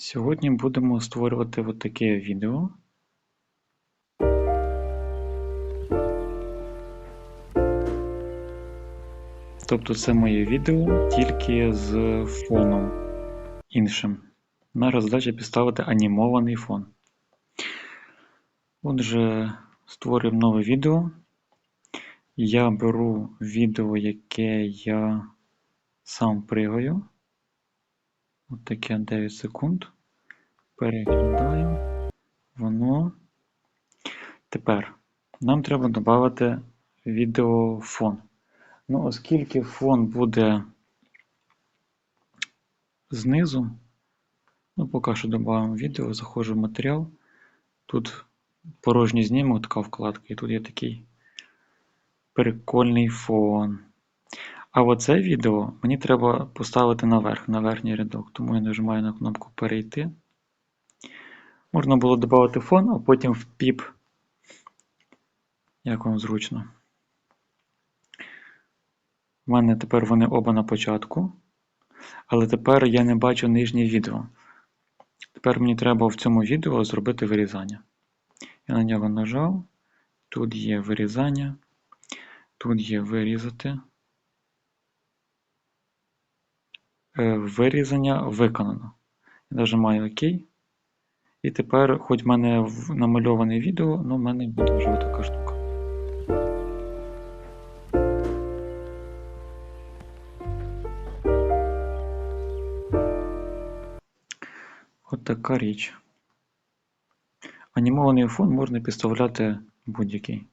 Сьогодні будемо створювати от таке відео. Тобто це моє відео тільки з фоном іншим. Наша задача підставити анімований фон. Отже, створюємо нове відео. Я беру відео, яке я сам пригаю. От таке 9 секунд. Переглядаю. Воно. Тепер нам треба додати відеофон. Ну, оскільки фон буде знизу, ну, поки що додаємо відео, заходжу в матеріал. Тут порожній знімок, така вкладка, і тут є такий прикольний фон. А оце відео мені треба поставити наверх, на верхній рядок, тому я нажимаю на кнопку Перейти. Можна було додати фон, а потім в піп, як вам зручно. У мене тепер вони оба на початку, але тепер я не бачу нижнє відео. Тепер мені треба в цьому відео зробити вирізання. Я на нього нажав, тут є вирізання, тут є вирізати. Вирізання виконано. Я нажимаю ОК. І тепер, хоч в мене намальоване відео, але в мене буде вже така штука. От така річ. Анімований фон можна підставляти будь-який.